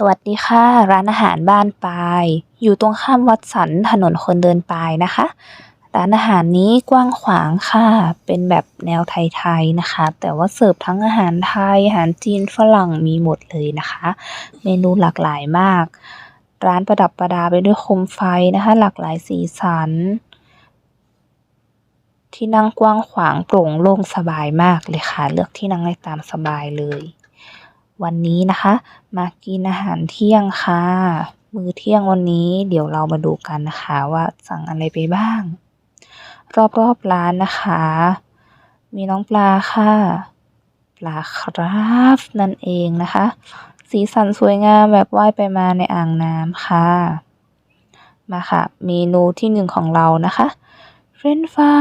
สวัสดีค่ะ ร้านอาหารบ้านปาย อยู่ตรงข้ามวัดสันถนนคนเดินปายนะคะ ร้านอาหารนี้กว้างขวางค่ะ เป็นแบบแนวไทยๆนะคะ แต่ว่าเสิร์ฟทั้งอาหารไทย อาหารจีนฝรั่งมีหมดเลยนะคะ เมนูหลากหลายมาก ร้านประดับประดาไปด้วยโคมไฟนะคะ หลากหลายสีสัน ที่นั่งกว้างขวางโปร่งโล่งสบายมากเลยค่ะ เลือกที่นั่งได้ตามสบายเลย วันนี้นะคะ มากินอาหารเที่ยงค่ะ มื้อเที่ยงวันนี้เดี๋ยวเรามาดูกันนะคะว่าสั่งอะไรไปบ้าง รอบๆร้านนะคะ มีน้องปลาค่ะ ปลาคราฟนั่นเองนะคะ สีสันสวยงามแบบว่ายไปมาในอ่างน้ำค่ะ มาค่ะ เมนูที่หนึ่งของเรานะคะเฟรนฟรา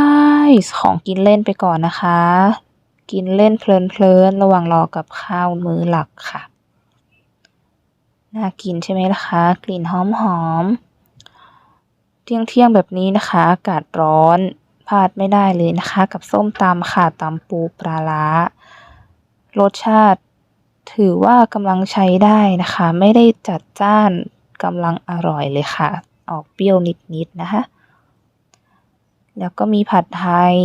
ยของกินเล่นไปก่อนนะคะ กินเล่นเพลินๆระหว่างรอกับข้าวมื้อหลักค่ะ น่ากินใช่ไหมล่ะคะ กลิ่นหอมๆ เที่ยงๆแบบนี้นะคะ อากาศร้อนพลาดไม่ได้เลยนะคะ กับส้มตำค่ะตำปูปลาร้ารสชาติถือว่ากำลังใช้ได้นะคะ ไม่ได้จัดจ้านกำลังอร่อยเลยค่ะ ออกเปรี้ยวนิดๆนะคะ แล้วก็มีผัดไทย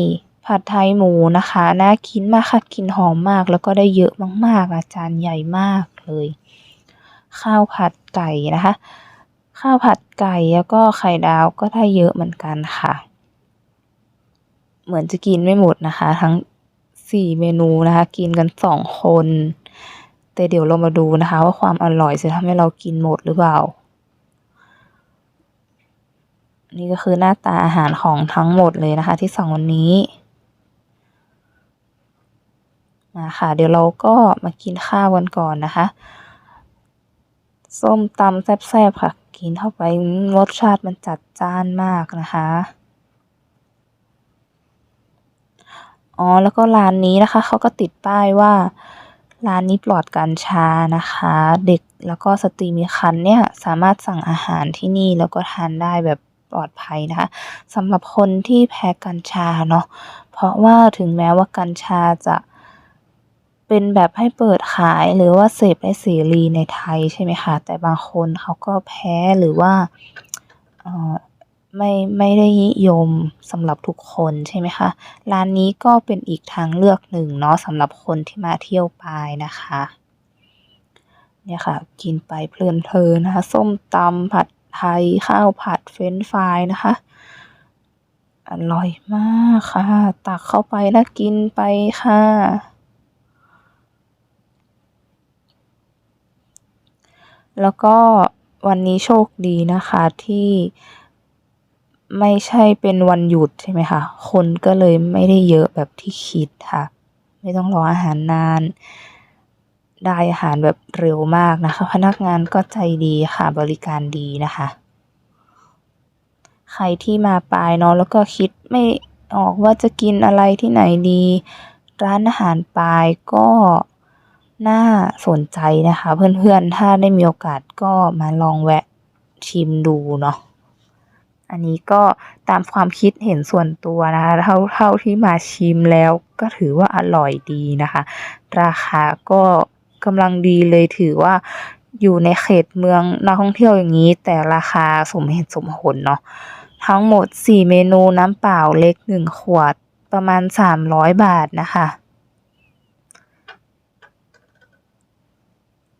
ผัดไทยหมูนะคะ น่ากินมากค่ะกลินหอมมาก แล้วก็ได้เยอะมากๆอาจารย์ใหญ่มากเลย ข้าวผัดไก่นะคะ ข้าวผัดไก่แล้วก็ไข่ดาวก็ได้เยอะเหมือนกันค่ะ เหมือนจะกินไม่หมดนะคะ ทั้งสี่เมนูนะคะ กินกันสองคน แต่เดี๋ยวเรามาดูนะคะ ว่าความอร่อยจะทำให้เรากินหมดหรือเปล่านี่ก็คือหน้าตาอาหารของทั้งหมดเลยนะคะ ที่สั่งวันนี้ มาค่ะเดี๋ยวเราก็มากินข้าวกันก่อนนะคะ ส้มตำแซ่บๆค่ะ กินเข้าไปรสชาติมันจัดจ้านมากนะคะอ๋อแล้วก็ร้านนี้นะคะเขาก็ติดป้ายว่าร้านนี้ปลอดกัญชานะคะ เด็กแล้วก็สตรีมีครรภ์เนี่ยสามารถสั่งอาหารที่นี่แล้วก็ทานได้แบบปลอดภัยนะคะสำหรับคนที่แพ้กัญชาเนาะเพราะว่าถึงแม้ว่ากัญชาจะ เป็นแบบให้เปิดขายหรือว่าเสพได้เสรีในไทยใช่ไหมคะ แต่บางคนเขาก็แพ้หรือว่าไม่ไม่ได้นิยมสำหรับทุกคนใช่ไหมคะ ร้านนี้ก็เป็นอีกทางเลือกหนึ่งเนาะสำหรับคนที่มาเที่ยวปายนะคะ เนี่ยค่ะ กินไปเพลินๆนะคะ ส้มตำผัดไทยข้าวผัดเฟรนช์ฟรายนะคะ อร่อยมากค่ะ ตักเข้าไปแล้วกินไปค่ะ แล้วก็วันนี้โชคดีนะคะที่ไม่ใช่เป็นวันหยุดใช่ไหมคะ คนก็เลยไม่ได้เยอะแบบที่คิดค่ะ ไม่ต้องรออาหารนาน ได้อาหารแบบเร็วมากนะคะ พนักงานก็ใจดีค่ะ บริการดีนะคะ ใครที่มาปลายเนาะแล้วก็คิดไม่ออกว่าจะกินอะไรที่ไหนดี ร้านอาหารปลายก็ น่าสนใจนะคะ เพื่อนๆ ถ้าได้มีโอกาสก็มาลองแวะชิมดูเนาะอันนี้ก็ตามความคิดเห็นส่วนตัวนะคะเท่าเท่าที่มาชิมแล้วก็ถือว่าอร่อยดีนะคะ ราคาก็กำลังดีเลยถือว่าอยู่ในเขตเมืองนักท่องเที่ยวอย่างนี้ แต่ราคาสมเหตุสมผลเนาะทั้งหมดสี่เมนูน้ำเปล่าเล็กหนึ่งขวดประมาณสามร้อยบาทนะคะ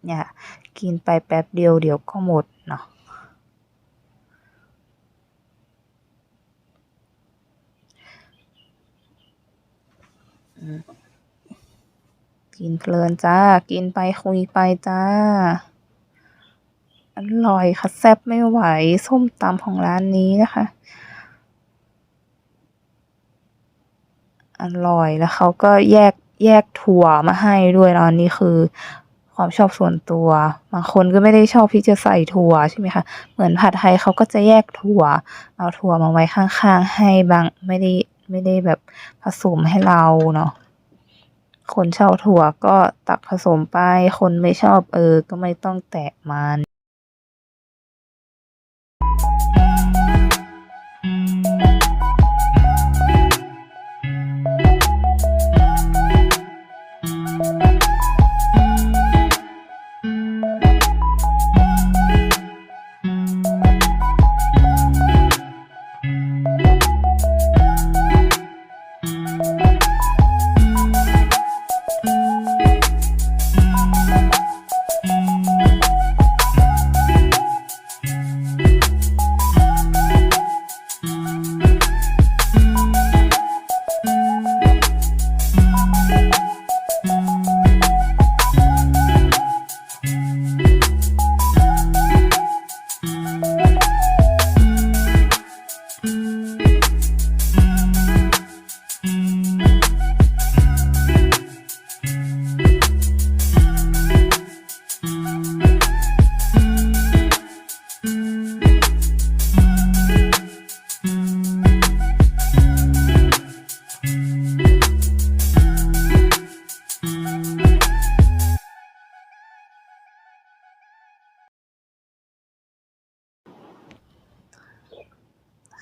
เนี่ยกินไปแป๊บเดียวเดี๋ยวก็หมดเนาะกินเพลินจ้า กินไปคุยไปจ้า อร่อยค่ะแซ่บไม่ไหว ส้มตำของร้านนี้นะคะ อร่อยแล้วเขาก็แยกแยกถั่วมาให้ด้วยเนะอันนี้คือ ความชอบส่วนตัว บางคนก็ไม่ได้ชอบที่จะใส่ถั่วใช่ไหมคะ เหมือนผัดไทยเขาก็จะแยกถั่ว เอาถั่วมาไว้ข้างๆ ให้บางไม่ได้ไม่ได้แบบผสมให้เราเนาะ คนชอบถั่วก็ตักผสมไป คนไม่ชอบเออ ก็ไม่ต้องแตะมัน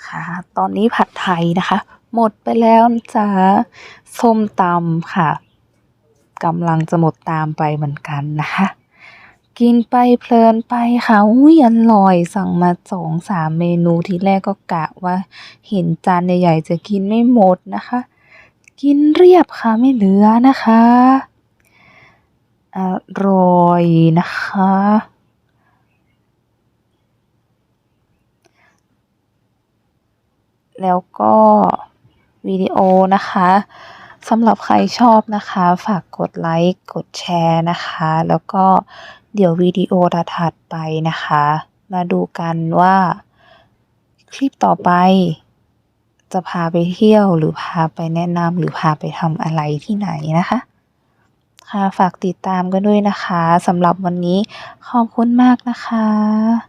คะ ตอนนี้ผัดไทยนะคะ หมดไปแล้วจ๊ะส้มตำค่ะกำลังจะหมดตามไปเหมือนกันนะคะ กินไปเพลินไปค่ะอุ้ยอร่อยสั่งมาสองสามเมนูทีแรกก็กะว่า เห็นจานใหญ่ๆจะกินไม่หมดนะคะ กินเรียบค่ะไม่เหลือนะคะอร่อยนะคะ แล้วก็วิดีโอนะคะสำหรับใครชอบนะคะ ฝากกดไลค์กดแชร์นะคะ แล้วก็เดี๋ยววิดีโอถัดไปนะคะ มาดูกันว่าคลิปต่อไป จะพาไปเที่ยวหรือพาไปแนะนำหรือพาไปทำอะไรที่ไหนนะคะ ค่ะฝากติดตามกันด้วยนะคะสำหรับวันนี้ขอบคุณมากนะคะ